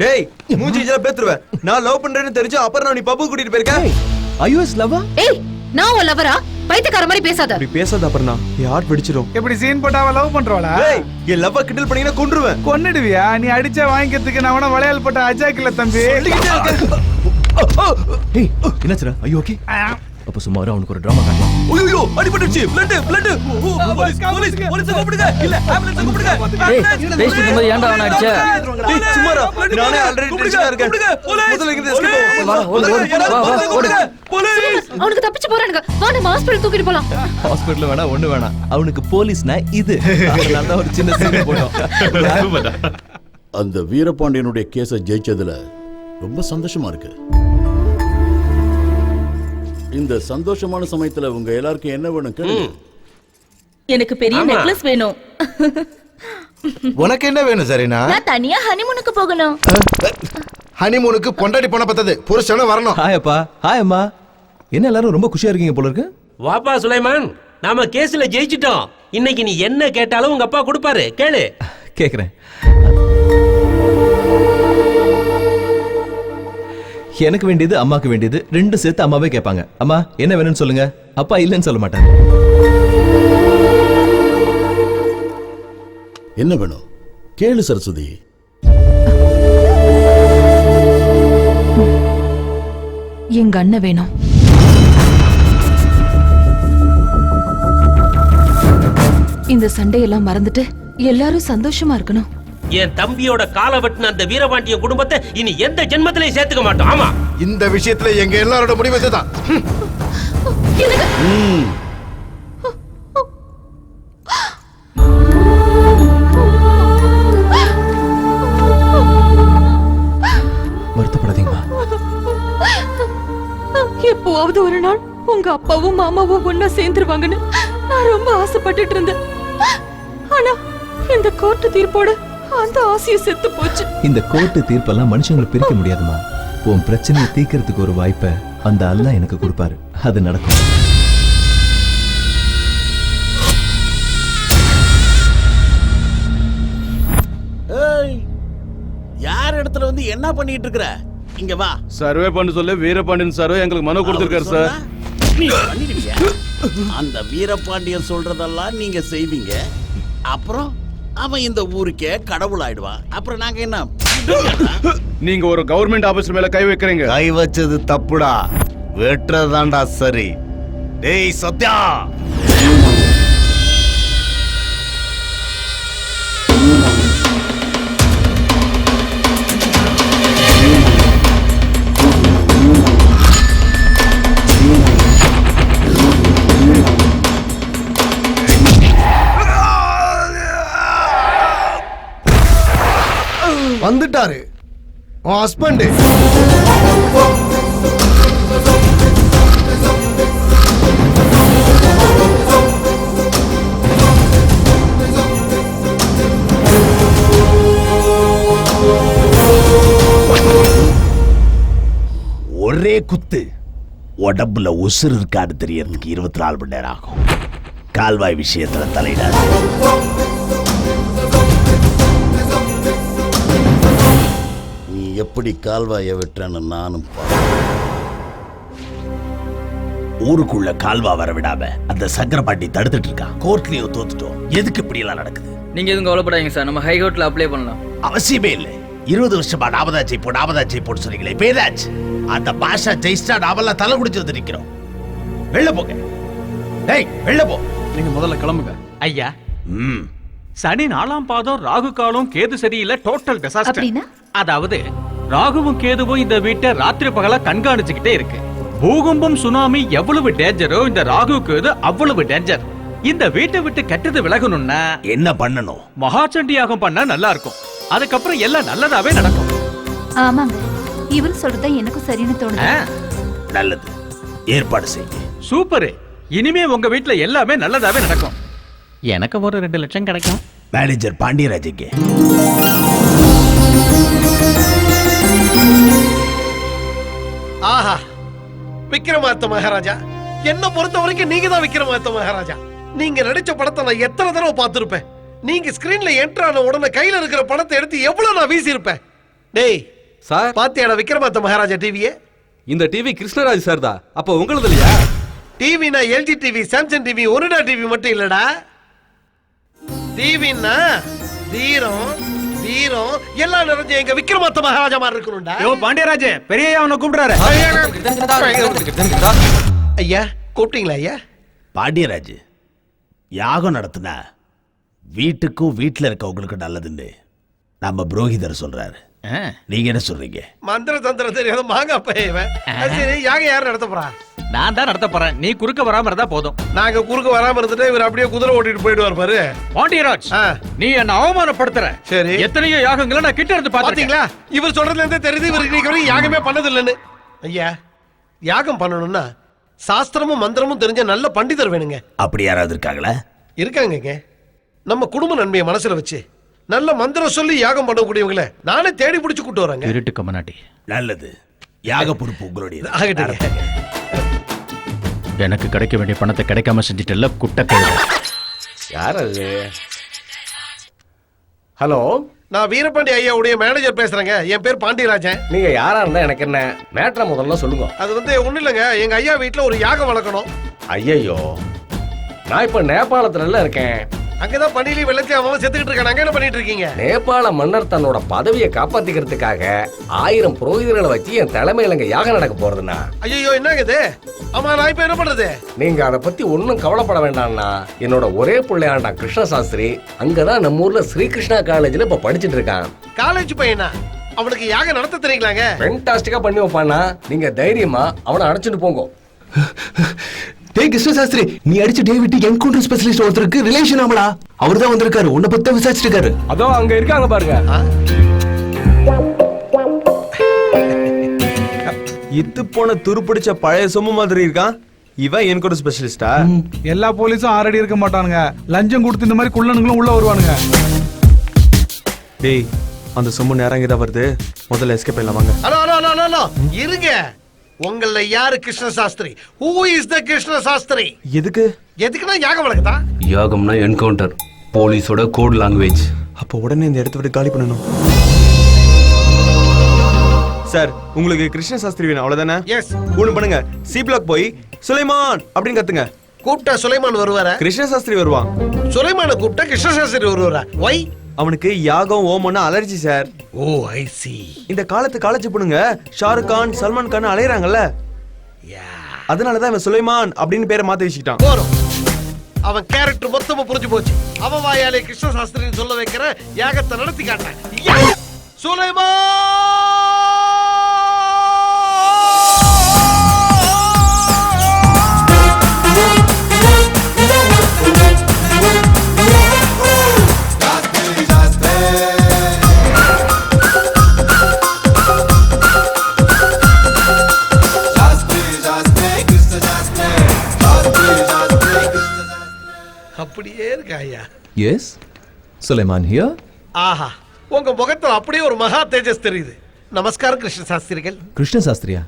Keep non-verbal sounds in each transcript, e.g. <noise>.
டேய் மூஞ்சி இதெல்லாம் பேத்துருவேன். நான் லவ் பண்றேன்னு தெரிஞ்சு அப்புறம் நான் நீ பப்பு கூட்டிட்டு போயிருக்கேன் ஐயோஸ் லவ்வா ஏய் நான் உன் லவரா பைத்தியக்கார மாதிரி பேசாத. அப்படி பேசாத அப்புறம் என் ஹார்ட் வெடிச்சிரும். எப்படி சீன் போட்டு அவ லவ் பண்றவளா? டேய் என் லவ்வ கிண்டல் பண்ணீங்கன்னா கொன்றுவேன். கொன்னுடுவியா? நீ அடிச்சா வாங்கிக்கிறதுக்கு நான் வேணா வளையல் போட்ட அஜாக் இல்ல தம்பி டேய் என்னாச்சுடா? ஐயோ ஓகே அப்ப சும்மா இரு, அவனுக்கு ஒரு டிராமா காட்டலாம் ஐயோ அடிபட்டுச்சு blood blood police police police கூப்பிடுங்க. இல்ல ஆம்புலன்ஸ் கூப்பிடுங்க. டேய், பேசிட்டு இருக்கும்போது ஏன்டா அவனை அடிச்ச? டேய். நானே ஆல்ரெடி டென்ஷனா இருக்கேன். முதல்ல இங்க எஸ்கேப் வா, ஓடு, ஓடு, வா, வா, ஓடு. போலீஸ். அவனுக்கு தப்பிச்சு போறானுங்க. வா நம்ம ஹாஸ்பிடல் தூக்கிட்டு போலாம். ஹாஸ்பிடல்ல வேணா ஒண்ணு வேணாம் அவனுக்கு போலீஸ்னா இது. அதனால தான் ஒரு சின்ன சீன் போட்டோம். அந்த வீரபாண்டியனுடைய கேஸை ஜெயிச்சதுல ரொம்ப சந்தோஷமா இருக்கு. இந்த சந்தோஷமான சமயத்துல உங்க எல்லாருக்கும் என்ன வேணும் கேளுங்க. எனக்கு பெரிய நெக்லஸ் வேணும். உனக்கு என்ன வேணும் சரினா? நான் தனியா ஹனிமூனுக்கு போகணும். ஹனிமூனுக்கு பொண்டாட்டி பண்ண பத்தது. புருஷனும் வரணும். ஹாய் அப்பா. ஹாய் அம்மா. என்ன எல்லாரும் ரொம்ப குஷியா இருக்கீங்க போல இருக்கு? வாப்பா சுலைமான் நாம கேஸ்ல ஜெயிச்சிட்டோம். இன்னைக்கு நீ என்ன கேட்டாலும் உங்க அப்பா கொடுப்பாரு. கேளு. கேக்குறேன். எனக்கு வேண்டியது அம்மாக்கு வேண்டியது. ரெண்டு சேர்த்து அம்மாவே கேட்பாங்க. அம்மா என்ன வேணும்னு சொல்லுங்க? அப்பா இல்லைன்னு சொல்ல மாட்டாங்க என்ன வேணும் கேளு சரஸ்வதி. எங்க அண்ணன் வேணும். இந்த சண்டையெல்லாம் மறந்துட்டு எல்லாரும் சந்தோஷமா இருக்கணும். என் தம்பியோட காலை வெட்டின அந்த வீரபாண்டிய குடும்பத்தை இனி எந்த ஜென்மத்திலையும் சேர்த்துக்க மாட்டோம். ஆமா. இந்த விஷயத்துல எங்க எல்லாரோட முடிவு இதுதான். வருத்தப்படாதீங்கம்மா. எப்போவாவது ஒரு நாள் உங்க அப்பாவும் மாமாவும் ஒன்னா சேர்ந்துருவாங்கன்னு நான் ரொம்ப ஆசைப்பட்டுட்டு இருந்தேன். ஆனா இந்த கோர்ட்டு தீர்ப்போட அந்த ஆசையை செத்து போச்சு. இந்த கோர்ட்டு தீர்ப்பெல்லாம் மனுஷங்களை பிரிக்க முடியாதுமா. உன் பிரச்சனையை தீர்க்கறதுக்கு ஒரு வாய்ப்பை அந்த அல்லாஹ் எனக்கு கொடுப்பாரு. அது நடக்கும். ஏய் யார் இடத்துல வந்து என்ன பண்ணிட்டு இருக்கிற? இங்க வா. சர்வே பண்ண சொல்ல வீரபாண்டியன் சார் எங்களுக்கு மனு கொடுத்திருக்காரு சார். சொன்னா நீ பண்ணிடுவியா? அந்த வீரபாண்டியன் சொல்றதெல்லாம் நீங்க செய்வீங்க. அப்புறம்? அவன் இந்த ஊருக்கே கடவுள் ஆயிடுவான் அப்புறம் நாங்க என்ன? நீங்க ஒரு கவர்மெண்ட் ஆபீஸ் மேல கை வைக்கிறீங்க. கை வச்சது தப்புடா. வெட்டுறதாண்டா சரி. டேய் சத்யா! உன் ஹஸ்பண்ட் ஒரே குத்து. உடம்புல உசுறு இருக்கான்னு தெரியறதுக்கு இருபத்தி நாலு மணி நேரம் ஆகும். கால்வாய் விஷயத்துல தலையிடாது. எப்படி கால்வாயை வெட்டுறன்னு நானும். ஊருக்குள்ள கால்வா வர விடாம அந்த சங்கரபாண்டி தடுத்துட்டு இருக்கான் கோர்ட்லயும் தோத்துட்டோம். எதுக்கு இப்படி எல்லாம் நடக்குது? நீங்க எதுவும் கவலைப்படாதீங்க சார். நம்ம ஹைகோர்ட்ல அப்ளை பண்ணலாம். அவசியமே இல்லை. இருபது வருஷமா நாமதா ஜெயிப்போம் நாமதா ஜெயிப்போம்னு சொன்னீங்களே ஏதாச்சு அந்த பாஷா ஜெயிஸ்டா நாமெல்லாம் தலை குடிச்சு வந்து நிக்கிறோம். வெளில போங்க. டேய் வெளில போ. நீங்க முதல்ல கிளம்புங்க. ஐயா. ம். சனி நாலாம் பாதம் ராகு காலம் கேது சரியில்லை டோட்டல் அப்படின்னா? அதாவது ராகுவும் கேதுவும் இந்த வீட்டை ராத்திரி பகலா கண்காணிச்சுக்கிட்டே இருக்கு. பூகம்பம் சுனாமி எவ்வளவு டேஞ்சரோ இந்த ராகு கேது அவ்வளவு டேஞ்சர் இந்த வீட்டை விட்டு கெட்டது விலகணும்னா என்ன பண்ணணும்? மகாச்சண்டி யாகம் பண்ணா நல்லா இருக்கும் அதுக்கப்புறம் எல்லாம் நல்லதாவே நடக்கும். ஆமாங்க. இவர் சொல்றதா எனக்கும் சரின்னு தோணுது. ஆ, நல்லது. ஏற்பாடு செய்யுங்க சூப்பரு. இனிமே உங்க வீட்ல எல்லாமே நல்லதாவே நடக்கும். எனக்கு ஒரு ரெண்டு லட்சம் கிடைக்கும். மேனேஜர் பாண்டியராஜுக்கு. ஆஹா. விக்ரமார்த்த மகாராஜா என்ன பொறுத்த வரைக்கும் நீங்க தான் விக்ரமார்த்த மகாராஜா. நீங்க நடிச்ச படத்தை நான் எத்தனை தடவை பார்த்திருப்பேன். நீங்க ஸ்கிரீன்ல என்டர் ஆன உடனே கையில இருக்கிற பணத்தை எடுத்து எவ்வளவு நான் வீசியிருப்பேன். டேய் சார். பாத்தியாடா விக்ரமாத்த மகாராஜா டிவியே இந்த டிவி கிருஷ்ணராஜ் சார் தான். அப்ப உங்களது இல்லையா? டிவினா LG TV Samsung TV Onida TV மட்டும் இல்லடா. டிவின்னா தீரம் வீரம் எல்லாம் நிறைஞ்ச எங்க விக்ரமாத்த மகாராஜா மாதிரி இருக்கணும்டா. யோ பாண்டியராஜ் பெரிய அவனை கூப்பிடுறாரு. ஐயா கூப்பிட்டீங்களா ஐயா? பாண்டியராஜ் யாகம் நடத்துனா வீட்டுக்கும் வீட்டில் இருக்கவங்களுக்கும் நல்லதுன்னு நம்ம புரோகிதர் சொல்றாரு. நீங்க என்ன சொல்றீங்க? மந்திர தந்திரம் தெரியாத மாங்காய் பையவன் அது சரி யாகம் யார் நடத்த போறா? நான் தான் நடத்த போறேன். நீ குறுக்க வராம இருந்தா போதும். நாங்க குறுக்க வராம இருந்துட்டு இவர் அப்படியே குதிரை ஓட்டிட்டு போயிடுவார் பாரு. பாண்டியராஜ் ஆ. நீ என்ன அவமானப்படுத்துற. சரி. எத்தனையோ யாகங்களை நான் கிட்ட இருந்து பாத்தீங்களா பாத்தீங்களா? இவர் சொல்றதுல இருந்தே தெரியுது இவர் இன்னைக்கு வரைக்கும் யாகமே பண்ணது இல்லைன்னு ஐயா யாகம் பண்ணணும்னா சாஸ்திரமும் மந்திரமும் தெரிஞ்ச நல்ல பண்டிதர் வேணுங்க. அப்படி யாராவது இருக்காங்களா? இருக்காங்கங்க நம்ம குடும்ப நன்மையை மனசுல வச்சு நல்ல மந்திரம் சொல்லி யாகம் பண்ணக்கூடியவங்கள நானே தேடி பிடிச்சு கூட்டு வரேங்க. இருட்டு நல்லது. யாக பொறுப்பு உங்களுடைய ஆகட்டுங்க. எனக்கு கிடைக்க வேண்டிய பணத்தை கிடைக்காம செஞ்சிட்டல குட்டக்கழுதை யார் அது? ஹலோ நான் வீரபாண்டி ஐயாவுடைய மேனேஜர் பேசுறேங்க. என் பேர் பாண்டியராஜன். நீங்க யாரா இருந்தா எனக்கு என்ன? மேட்ரை முதல்ல சொல்லுங்க. அது வந்து ஒண்ணும் இல்லைங்க. எங்க ஐயா வீட்டுல ஒரு யாகம் வளர்க்கணும். ஐயையோ. நான் இப்ப நேபாளத்துல இருக்கேன். அங்கதான் பண்டிகை வெள்ளத்தி அவன் செத்துக்கிட்டு இருக்கான். அங்க என்ன பண்ணிட்டு இருக்கீங்க? நேபாள மன்னர் தன்னோட பதவியை காப்பாத்திக்கிறதுக்காக ஆயிரம் புரோகிதர்களை வச்சு என் தலைமையில இங்க யாகம் நடக்க போறதுன்னா? ஐயோ என்னங்க இது? ஆமா நான் இப்ப என்ன பண்றது? நீங்க அதை பத்தி ஒன்றும் கவலைப்பட வேண்டாம்னா என்னோட ஒரே பிள்ளையாண்டா கிருஷ்ண சாஸ்திரி அங்கதான் நம்ம ஊர்ல ஸ்ரீகிருஷ்ணா காலேஜ்ல இப்ப படிச்சிட்டு இருக்கான். காலேஜ் பையனா? அவனுக்கு யாகம் நடத்த தெரியுங்களாங்க? ஃபென்டாஸ்டிக்கா பண்ணி வைப்பானா நீங்க தைரியமா அவனை அழைச்சிட்டு போங்க. டேய் கிருஷ்ண சாஸ்திரி நீ அடிச்ச டேவிட் என்கவுண்டர் ஸ்பெஷலிஸ்ட் ஒருத்தருக்கு ரிலேஷன் ஆமலா அவர் தான் வந்திருக்காரு. உன்னை பத்தி விசாரிச்சிட்டு இருக்காரு அதோ அங்க இருக்காங்க பாருங்க. இத்து போன துருப்பிடிச்ச பழைய சொம்பு மாதிரி இருக்கான் இவன் எனக்கு ஒரு ஸ்பெஷலிஸ்டா எல்லா போலீஸும் ஆறடி இருக்க மாட்டானுங்க. லஞ்சம் கொடுத்து இந்த மாதிரி குள்ளனுங்களும் உள்ள வருவானுங்க. டேய் அந்த சொம்பு நேரம் தான் வருது. முதல்ல எஸ்கேப் பண்ணலாம் வாங்க. இருங்க. உங்கள யாரு Krishna Shastri who is the Krishna Shastri எதுக்கு? எதுக்குன்னா யாகம் வளர்க்குதா யாகம்னா என்கவுண்டர் போலீஸோட கோட் லாங்குவேஜ் அப்போ உடனே இந்த இடத்த விட்டு காலி பண்ணணும். சார் உங்களுக்கு கிருஷ்ண சாஸ்திரி வேணும் அவ்வளவுதானே? எஸ் ஒண்ணு பண்ணுங்க. சி பிளாக் போய் சுலைமான் அப்படின்னு கத்துங்க. கூப்பிட்டா சுலைமான் வருவாரா? கிருஷ்ண சாஸ்திரி வருவான். சுலைமான கூப்பிட்டா கிருஷ்ண சாஸ்திரி வருவாரா? ஒய் அவனுக்கு யாகம் ஓமம்னா allergy sir. Oh I see இந்த காலத்து காலேஜ் பொண்ணுங்க ஷாருக் கான் சல்மான் கான் அலையறாங்கல்ல? அதனாலதான் இவன் சுலைமான் அப்படின்னு பேரை மாத்தி வச்சுக்கிட்டான். போறோம். அவன் கேரக்டர் மொத்தமா புரிஞ்சு போச்சு. அவன் வாயாலே கிருஷ்ண சாஸ்திரின்னு சொல்ல வைக்கிற யாகத்தை நடத்தி காட்டேன்! சுலைமான்! சுலைமான் ஹியர் ஆஹா உங்க முகத்துல அப்படியே ஒரு மகா தேஜஸ் தெரியுது. நமஸ்காரம் கிருஷ்ண சாஸ்திரிகள். கிருஷ்ண சாஸ்திரியா?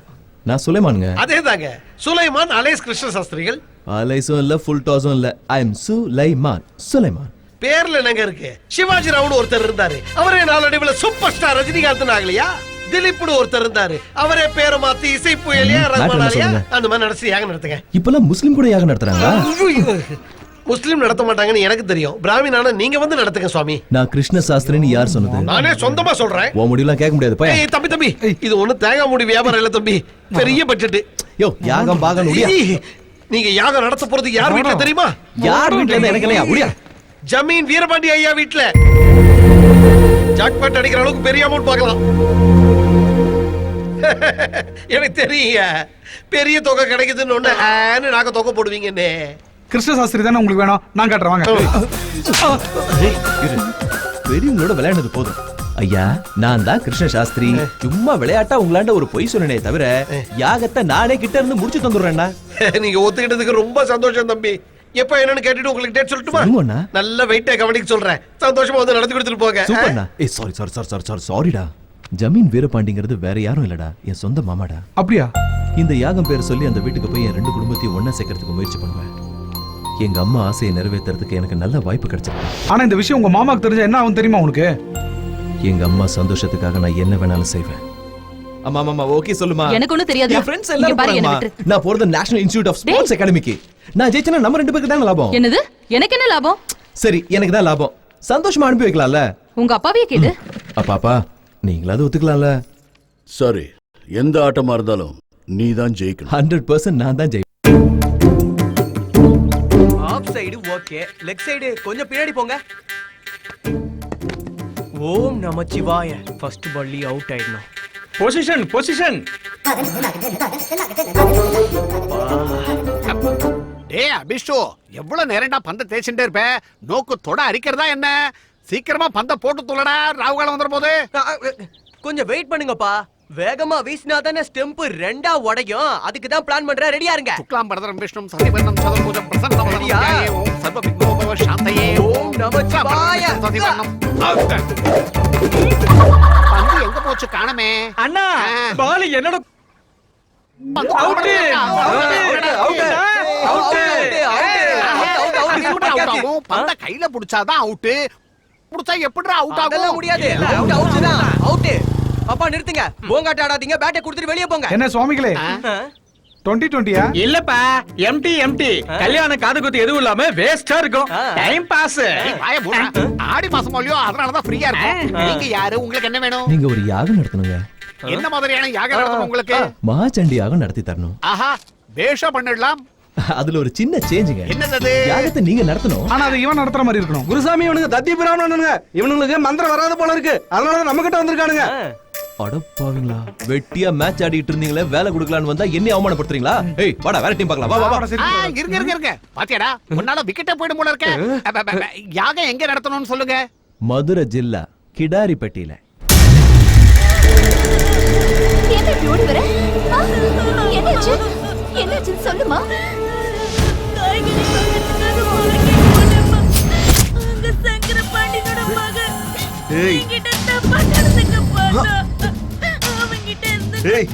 நான் சுலைமானுங்க. அதேதாங்க சுலைமான் அலேஸ் கிருஷ்ண சாஸ்திரிகள். ஆலைஸும் இல்ல ஃபுல் டாஸும் இல்ல. ஐ எம் சுலைமான் சுலைமான் பேர்ல என்னங்க இருக்கு? சிவாஜி ராவ்னு ஒருத்தர் இருந்தாரு. அவரே நாளடைவுல சூப்பர் ஸ்டார் ரஜினிகாந்த் ஆகலையா? திலீப்னு ஒருத்தர் இருந்தாரு. அவரே பேரை மாத்தி இசை புயலியா சொல்லுங்க. அந்த மாதிரி நடத்தி யாகம் நடத்துங்க. இப்பெல்லாம் முஸ்லிம் கூட யாகம் நடத்துறாங்களா? ஐயோ, முஸ்லீம் நடத்த மாட்டாங்கன்னு எனக்கு தெரியும். பிராமினான நீங்க வந்து நடத்துங்க சுவாமி. நான் கிருஷ்ண சாஸ்திரின்னு யார் சொன்னது? நானே சொந்தமா சொல்றேன். உன் முடிவுலாம் கேட்க முடியாது போய். ஏய், தம்பி தம்பி. இது ஒண்ணு தேங்காய் மூடி வியாபாரம் இல்ல தம்பி. பெரிய பட்ஜெட் யோ யாகம் பாகம் முடியா நீங்க யாகம் நடத்த போறது யார் வீட்ல தெரியுமா? யார் வீட்ல இருந்து எனக்கு இல்லையா முடியா ஜமீன் வீரபாண்டி ஐயா வீட்ல. ஜாக்பாட் அடிக்கிற அளவுக்கு பெரிய அமௌண்ட் பார்க்கலாம். <laughs> எனக்கு தெரியுங்க. பெரிய தொகை கிடைக்குதுன்னு ஆன்னு நாங்க தொகை போடுவீங்கன்னு. கிருஷ்ண சாஸ்திரி தானே உங்களுக்கு வேணும்? நான் காட்டுறேன் வாங்க. பெரியவங்களோட விளையாடுனது போதும். ஐயா நான் தான் கிருஷ்ண சாஸ்திரி சும்மா விளையாட்டா உங்களாண்ட ஒரு பொய் சொன்னனே தவிர யாகத்தை நானே கிட்ட இருந்து முடிச்சு தந்துடுறேன்னா நீங்க ஒத்துக்கிட்டதுக்கு ரொம்ப சந்தோஷம் தம்பி. எப்ப என்னன்னு கேட்டுட்டு உங்களுக்கு டேட் சொல்லட்டுமா. நல்ல வெயிட்டா கவனிக்க சொல்றேன். சந்தோஷமா வந்து நடத்தி கொடுத்துட்டு போங்க. சூப்பர்ண்ணா ஏ sorry sorry sorry sorry sorry சாரிடா ஜமீன் வீரபாண்டிங்கிறது வேற யாரும் இல்லடா. என் சொந்த மாமாடா. அப்படியா? இந்த யாகம் பேர் சொல்லி அந்த வீட்டுக்கு போய் என் ரெண்டு குடும்பத்தையும் ஒண்ணா சேர்க்கறதுக்கு முயற்சி பண்ணுவேன். எங்க அம்மா ஆசையை நிறைவேத்துறதுக்கு எனக்கு நல்ல வாய்ப்பு கிடைச்சிருக்கு. ஆனா இந்த விஷயம் உங்க மாமாக்கு தெரிஞ்சா என்ன ஆகும் தெரியுமா உனக்கு? எங்க அம்மா சந்தோஷத்துக்காக நான் என்ன வேணாலும் செய்வேன். ஆமா ஆமா ஓகே சொல்லுமா. எனக்கு ஒண்ணும் தெரியாது. என் ஃப்ரெண்ட்ஸ் எல்லாரும். விட்டுரு. நான் போறது நேஷனல் இன்ஸ்டிடியூட் ஆஃப் ஸ்போர்ட்ஸ் அகாடமிக்கு நான் ஜெயிச்சனா நம்ம ரெண்டு பேருக்கு தானே லாபம்? என்னது? எனக்கு என்ன லாபம்? சரி எனக்கு தான் லாபம். சந்தோஷமா அனுப்பி வைக்கலாம்ல? உங்க அப்பாவையே கேளு. அப்பாப்பா நீங்களாவது ஒத்துக்கலாம்ல? சரி எந்த ஆட்டமா இருந்தாலும் நீ தான் ஜெயிக்கணும். ஹண்ட்ரட் பர்சன்ட் நான் தான் ஜெயிப்பேன். சைடு ஓகே லெக் சைடு கொஞ்சம் பின்னாடி போங்க. ஓம் நமச்சிவாய ஃபர்ஸ்ட் பள்ளி அவுட் ஆயிடணும். பொசிஷன் பொசிஷன் ஏய் அபிஷோ எவ்வளவு நேரம்டா பந்த தேய்ச்சிட்டே இருப்ப? நோக்கு தொட அரிக்கிறதா என்ன? சீக்கிரமா பந்த போட்டு துள்ளடா ராவுகாலம் வந்துற போது. கொஞ்சம் வெயிட் பண்ணுங்கப்பா. வேகமா வீசினா தானே ஸ்டெம்ப் ரெண்டா உடையும் அதுக்கு தான் பிளான் பண்றேன் ரெடியா இருங்க சுக்லாம் பரதரம் விஷ்ணும் சதிவர்ணம் சதுர்புஜம் பிரசன்னம் ரெடியா? ஓம் சர்வ விக்னோபவ சாந்தயே ஓம் நமச்சிவாய. சதிவர்ணம் பந்து எங்க போச்சு காணமே அண்ணா பால் என்னோட கையில புடிச்சாதான் அவுட் புடிச்சா எப்படிடா அவுட் ஆகும் முடியாது அவுட் அவுட் தான் அவுட் அப்பா நிறுத்துங்க. போங்காட்ட ஆடாதீங்க. பேட்டை கொடுத்துட்டு வெளியே போங்க. என்ன சுவாமிகளே? டுவெண்ட்டி டுவெண்ட்டியா? இல்லப்பா எம்டி எம்டி கல்யாண காது குத்து எதுவும் இல்லாம வேஸ்டா இருக்கும். Time boss. ஆடி மாசம் இல்லையோ அதனாலதான் ஃப்ரீயா இருக்கும். நீங்க யாரு? உங்களுக்கு என்ன வேணும்? நீங்க ஒரு யாகம் நடத்தணுங்க. என்ன மாதிரியான யாகம் நடத்தணும் உங்களுக்கு? மகாச்சண்டி யாகம் நடத்தி தரணும். ஆஹா பேஷா பண்ணிடலாம். அதுல ஒரு சின்ன சேஞ்சுங்க என்னது யாகத்தை நீங்க நடத்தணும். ஆனா அது இவன் நடத்துற மாதிரி இருக்கணும். குருசாமி இவனுங்க தத்தி பிராமணனுங்க இவனுங்களுக்கு மந்திரம் வராத போல இருக்கு. அதனால நம்ம கிட்ட வந்திருக்கானுங்க அடப்பாவீங்களா? வெட்டியா மேட்ச் ஆடிட்டு இருந்தீங்களே வேலை கொடுக்கலான்னு வந்தா என்ன அவமானப்படுத்துறீங்களா? ஏய் வாடா வேற டீம் பார்க்கலாம். வா வா வா. ஆ, இருங்க இருங்க இருங்க. பாத்தியாடா உன்னால விக்கெட்டே போயிடும் போல இருக்க. அப்ப, அப்ப, அப்ப, யாகம் எங்க நடத்தணும்னு சொல்லுங்க? மதுரை ஜில்லா கிடாரிப்பட்டியில. என்ன இப்படி ஓடி வர ஆ, என்னாச்சு? என்னாச்சுன்னு சொல்லுமா? ஏய். ஏய்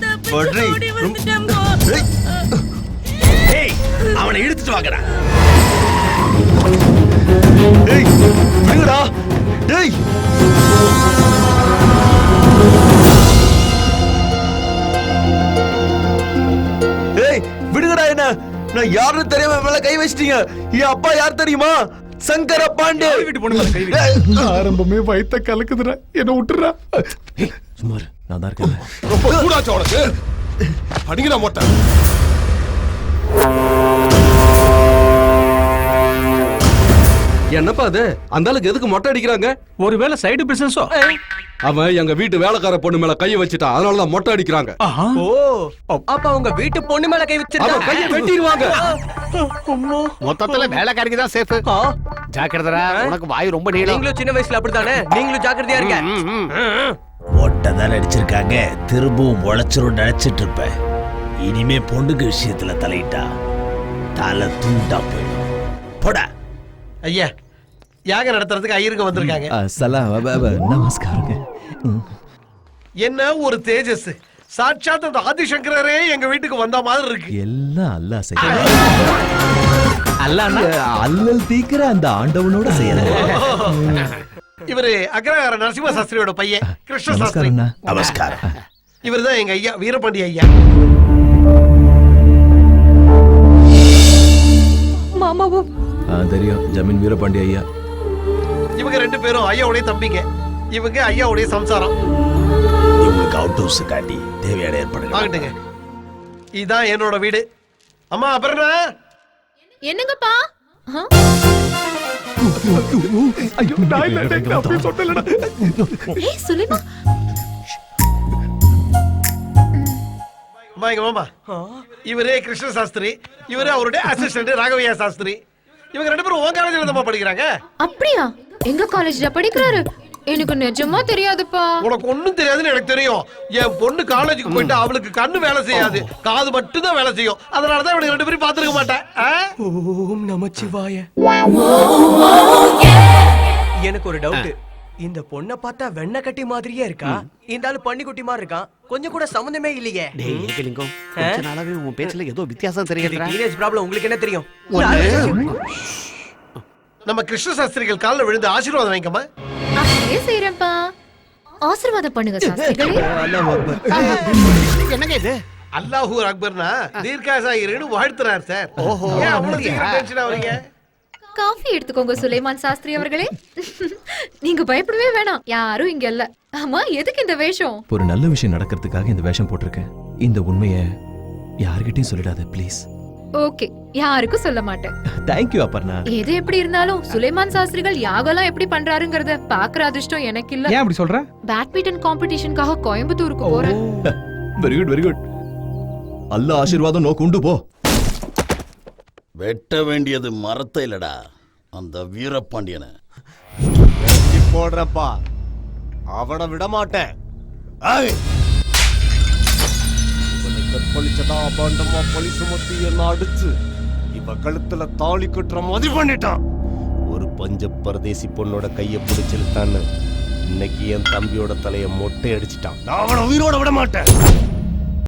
அவனை இழுத்துட்டு வாங்கடா. ஏய் விடுங்கடா டேய். ஏய் விடுங்கடா என்ன. நான் யாருன்னு தெரியாம மேல கை வச்சிட்டீங்க. என் அப்பா யார் தெரியுமா? சங்கர பாண்டே. வீட்டு பொண்ணு ஆரம்பமே வயித்த கலக்குதுடா. என்ன விட்டுறா சுமார் நான் தான் இருக்கேன். ரொம்ப கூடாச்சு உனக்கு? அடிங்கடா மொட்டை. என்னப்பா அது? அந்த ஆளுக்கு எதுக்கு மொட்டை அடிக்கிறாங்க? ஒருவேளை சைடு பிசினஸோ அவன் எங்க வீட்டு வேலைக்கார பொண்ணு மேல கைய வச்சுட்டான் அதனாலதான் மொட்டை அடிக்கிறாங்க. ஓ அப்ப அவங்க வீட்டு பொண்ணு மேல கை அவன் கைய வெட்டிடுவாங்க. மொத்தத்துல வேலைக்காரிக்கு தான் சேஃப் ஜாக்கிரதா உனக்கு வாய் ரொம்ப நீளம். நீங்களும் சின்ன வயசுல அப்படித்தானே? நீங்களும் ஜாக்கிரதையா இருங்க ம், ம். ஒட்டை தான் அடிச்சிருக்காங்க. திரும்பவும் உழைச்சிரும் நினைச்சிட்டு இருப்பேன் இனிமே பொண்ணுக்கு விஷயத்துல தலையிட்டா தலை தூண்டா போயிடும். போடா. ஐயா யாகம் நடத்துறதுக்கு ஐயருங்க வந்திருக்காங்க. சலாம் நமஸ்காரங்க. என்ன ஒரு தேஜஸ் சாட்சாத் அந்த ஆதிசங்கரரே எங்க வீட்டுக்கு வந்த மாதிரி இருக்கு. எல்லாம் அல்லாஹ் செய்ய அல்லல் தீக்கிற அந்த ஆண்டவனோட செய்யறேன் இவரு அக்ரஹார நரசிம்ம சாஸ்திரியோட பையன் கிருஷ்ண சாஸ்திரி நமஸ்காரம். இவர்தான் எங்க ஐயா வீரபாண்டி ஐயா. மாமாவும். தெரியும். ஜமீன் வீரபாண்டி ஐயா. இவங்க ரெண்டு பேரும் ஐயாவுடைய தம்பிங்க. இவங்க ஐயாவுடைய சம்சாரம். இவங்களுக்கு அவுட் ஹவுஸ் காட்டி தேவையான ஏற்பாடுகள். ஆகட்டுங்க இதான் என்னோட வீடு. அம்மா அப்புறம் என்னங்கப்பா? ஐயோ நான் இல்ல, நான் அப்படியே சொன்னேன்லடா. ஏய் சுலைமா அம்மா எங்க மாமா இவரே கிருஷ்ண சாஸ்திரி இவரு அவருடைய அசிஸ்டன்ட் ராகவையா சாஸ்திரி இவங்க ரெண்டு பேரும் உன் காலேஜ்ல தான் படிக்கிறாங்க அப்படியா எங்க காலேஜ்ல படிக்கிறாரு எனக்கு நிஜமா தெரியாதுப்பா. உனக்கு ஒண்ணும் தெரியாதுன்னு எனக்கு தெரியும். என் பொண்ணு காலேஜுக்கு போயிட்டு அவளுக்கு கண்ணு வேலை செய்யாது. காது மட்டும் தான் வேலை செய்யும். அதனாலதான் இவனுக்கு ரெண்டு பேரும் பாத்துருக்க மாட்டேன்? ஓம் நமச்சிவாய எனக்கு ஒரு டவுட் இந்த பொண்ணை பார்த்தா வெண்ணெய் கட்டி மாதிரியே இருக்கா? இந்த ஆளு பண்ணி குட்டி மாதிரி இருக்கான். கொஞ்சம் கூட சம்மந்தமே இல்லையே. டேய் ஏகலிங்கம் கொஞ்ச நாளாவே உன் பேச்சுல ஏதோ வித்தியாசம் தெரியுதுடா. டீனேஜ் ப்ராப்ளம் உங்களுக்கு என்ன தெரியும்? நம்ம கிருஷ்ண சாஸ்திரிகள் காலில் விழுந்து ஆசீர்வாதம் வாங்கிக்கமா அப்படியே செய்யறேன்ப்பா ஆசீர்வாதம் பண்ணுங்க சாஸ்திரிகளே. <laughs> என்னங்க இது? அல்லாஹூ அக்பர்னா தீர்க்காசாயிருன்னு வாழ்த்துறார் சார். ஓஹோ. ஏன் அவ்வளவு சீக்கிரம் டென்ஷன் ஆவறீங்க காஃபி எடுத்துக்கோங்க சுலைமான் சாஸ்திரி அவர்களே. <laughs> நீங்க பயப்படவே வேணாம். யாரும் இங்க இல்ல. ஆமா எதுக்கு இந்த வேஷம்? ஒரு நல்ல விஷயம் நடக்கிறதுக்காக இந்த வேஷம் போட்டிருக்கேன். இந்த உண்மையை யார்கிட்டயும் சொல்லிடாத ப்ளீஸ் ஓகே. யாருக்கும் சொல்ல மாட்டேன். தேங்க்யூ அப்பர்ணா எது எப்படி இருந்தாலும் சுலைமான் சாஸ்திரிகள் யாகெல்லாம் எப்படி பண்றாருங்கறத பாக்குற அதிர்ஷ்டம் எனக்கு இல்ல. ஏன் அப்படி சொல்ற? பேட்மிண்டன் காம்படிஷனுக்காக கோயம்புத்தூருக்கு போறேன். வெரி குட் வெரி குட் அல்ல ஆசீர்வாதம் நோக்கு உண்டு போ. வெட்ட வேண்டியது மரத்தை இல்லடா. அந்த வீரபாண்டியனை. போடுறப்பா. அவனை விட மாட்டேன் கற்பழிச்சதா பாண்டமா பழி சுமத்தி என்ன அடிச்சு. இவ கழுத்துல தாலி கட்டுற மாதிரி பண்ணிட்டான். ஒரு பஞ்ச பரதேசி பொண்ணோட கைய பிடிச்சிருத்தான்னு இன்னைக்கு என் தம்பியோட தலைய மொட்டை அடிச்சிட்டான். நான் அவனை உயிரோட விட மாட்டேன்.